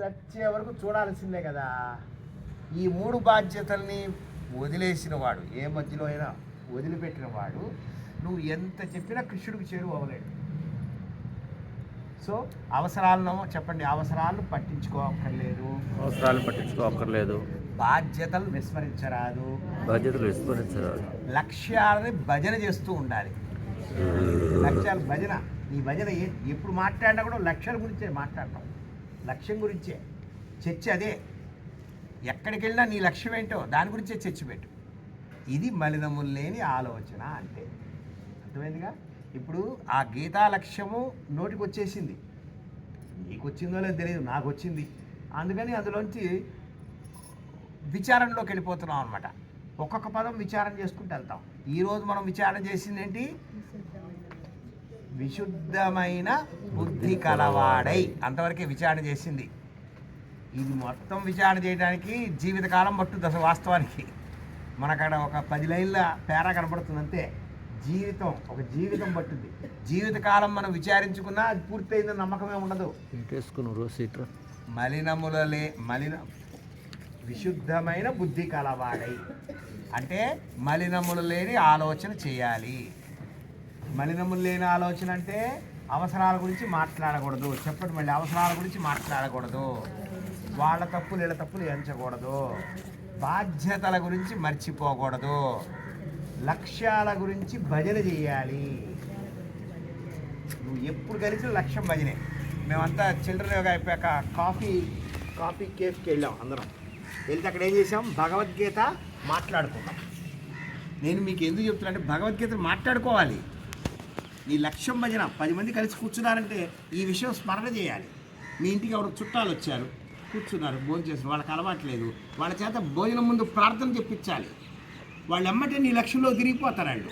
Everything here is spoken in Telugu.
చచ్చే వరకు చూడాల్సిందే కదా. ఈ మూడు బాధ్యతల్ని వదిలేసిన వాడు ఏ మధ్యలో అయినా వదిలిపెట్టిన వాడు నువ్వు ఎంత చెప్పినా కృష్ణుడికి చేరువ అవ్వలేడు. సో అవసరాలను చెప్పండి అవసరాలను పట్టించుకోక్కర్లేదు అవసరాలు పట్టించుకోక్కర్లేదు బాధ్యతలు విస్మరించరాదు. బాధ్యతలు విస్మరించరాదు. లక్ష్యాలని భజన చేస్తూ ఉండాలి. లక్ష్యాలు భజన. నీ భజన ఎప్పుడు మాట్లాడినా కూడా లక్ష్యాల గురించే మాట్లాడటం లక్ష్యం గురించే. చర్చ అదే. ఎక్కడికి వెళ్ళినా నీ లక్ష్యం ఏంటో దాని గురించే చర్చ పెట్టు. ఇది మలినములు లేని ఆలోచన అంటే. అర్థమైందిగా? ఇప్పుడు ఆ గీతా లక్ష్యము నోటికి వచ్చేసింది నీకు వచ్చిందో లేదో తెలియదు నాకు వచ్చింది అందుకని అందులోంచి విచారణలోకి వెళ్ళిపోతున్నాం అనమాట ఒక్కొక్క పదం విచారం చేసుకుంటూ వెళ్తాం. ఈరోజు మనం విచారణ చేసింది ఏంటి విశుద్ధమైన బుద్ధి కలవాడై. అంతవరకే విచారణ చేసింది. ఇది మొత్తం విచారణ చేయడానికి జీవితకాలం పట్టుద్ది అసలు వాస్తవానికి. మనకడ ఒక పది లైన్ల పేరా కనపడుతుంది అంతే జీవితం ఒక జీవితం పట్టుద్ది. జీవితకాలం మనం విచారించుకున్నా అది పూర్తయిందని నమ్మకమే ఉండదు. మలినములలే మలిన విశుద్ధమైన బుద్ధి కలవాడై. అంటే మలినములు లేని ఆలోచన చేయాలి. మలినములు లేని ఆలోచన అంటే అవసరాల గురించి మాట్లాడకూడదు. చెప్పండి మళ్ళీ అవసరాల గురించి మాట్లాడకూడదు. వాళ్ళ తప్పులు వీళ్ళ తప్పులు ఎంచకూడదు. బాధ్యతల గురించి మర్చిపోకూడదు. లక్ష్యాల గురించి భజన చేయాలి. నువ్వు ఎప్పుడు కలిసి లక్ష్యం భజనే. మేమంతా చిల్డ్రన్ యోగా అయిపోయాక కాఫీ కాఫీ కేఫ్కి వెళ్ళాం అందరం. వెళ్తే అక్కడ ఏం చేసాం భగవద్గీత మాట్లాడుకున్నాం. నేను మీకు ఎందుకు చెప్తున్నా అంటే భగవద్గీత మాట్లాడుకోవాలి. నీ లక్ష్యం భజన పది మంది కలిసి కూర్చున్నారంటే ఈ విషయం స్మరణ చేయాలి. మీ ఇంటికి ఎవరు చుట్టాలు వచ్చారు కూర్చున్నారు భోజనం చేసిన వాళ్ళకి అలవాట్లేదు వాళ్ళ చేత భోజనం ముందు ప్రార్థన చెప్పించాలి. వాళ్ళు ఎమ్మటే నీ లక్ష్యంలో తిరిగిపోతారు వాళ్ళు.